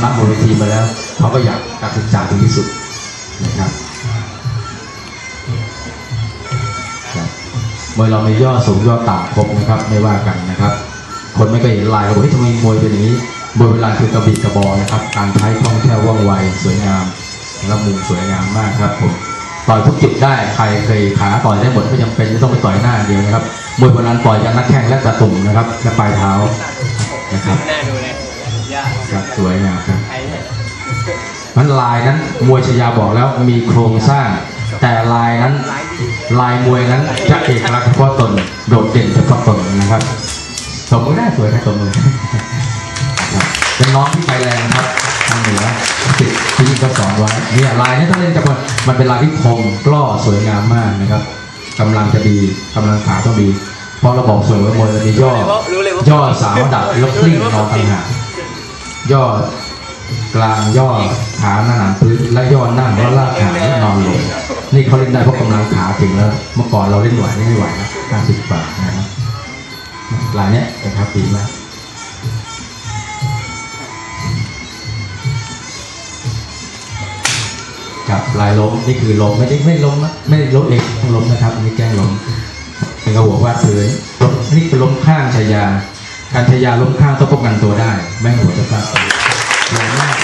ำนักบนเวทีมาแล้ว เขาก็อยากการศึกษาถึงที่สุดนะครับมวยเรามีย่อสูงย่อต่ำครบนะครับไม่ว่ากันนะครับ คนไม่เคยเห็นลายเขาบอกเฮ้ยทำไมมวยเป็นอย่างนี้มวยเวลาคือกระบี่กระบอนะครับ การใช้คล่องแคล่วว่องไวสวยงามแล้วมุมสวยงามมากครับผมต่อยทุกจุดได้ใครเคยขาต่อยได้หมดไม่จำเป็นจะต้องไปต่อยหน้าเดียวนะครับมวยโบราณต่อยจากนักแข้งและตะตุ่มนะครับและปลายเท้านะครับ มันลายนั้นมวยชยาบอกแล้วมีโครงสร้าง แต่ลายนั้นลายมวยนั้นจะเอกลักษณ์เฉพาะตนโดดเด่นเฉพาะตนนะครับสมมือได้สวยนะสมมือครับเป็นน้องที่ไปแรงครับทางเหนือติดที่นี่ก็สอนไว้เนี่ยลายนี้ต้องเล่นกับมันมันเป็นลายที่คมกล้อสวยงามมากนะครับกำลังจะดีกำลังขาต้องดีเพราะเราบอกส่วนมวยมวยมันมีย่อย่อสามดับแล้วกลิ้งนอนต่างหากย่อ กลางย่อขาหน้าหนังพื้นและย่อนั่งแล้วลากขาแล้วนอนลงนี่เขาเล่นได้เพราะกำลังขาถึงแล้ว เมื่อก่อนเราเล่นไหวไม่ไหวนะห้าสิบบาทนะครับลายเนี้ยนะครับดีมากกับลายล้มนี่คือล้มไม่ได้ไม่ล้มนะไม่ได้ล้มเองต้องล้มนะครับนนี้แกล้งล้มเป็นกระหัววาดพื้นล้มนี่คือล้มข้างชายา การชายาล้มข้างต้องป้องกันตัวได้ ไม่ห้หัวจะฟาด Amen.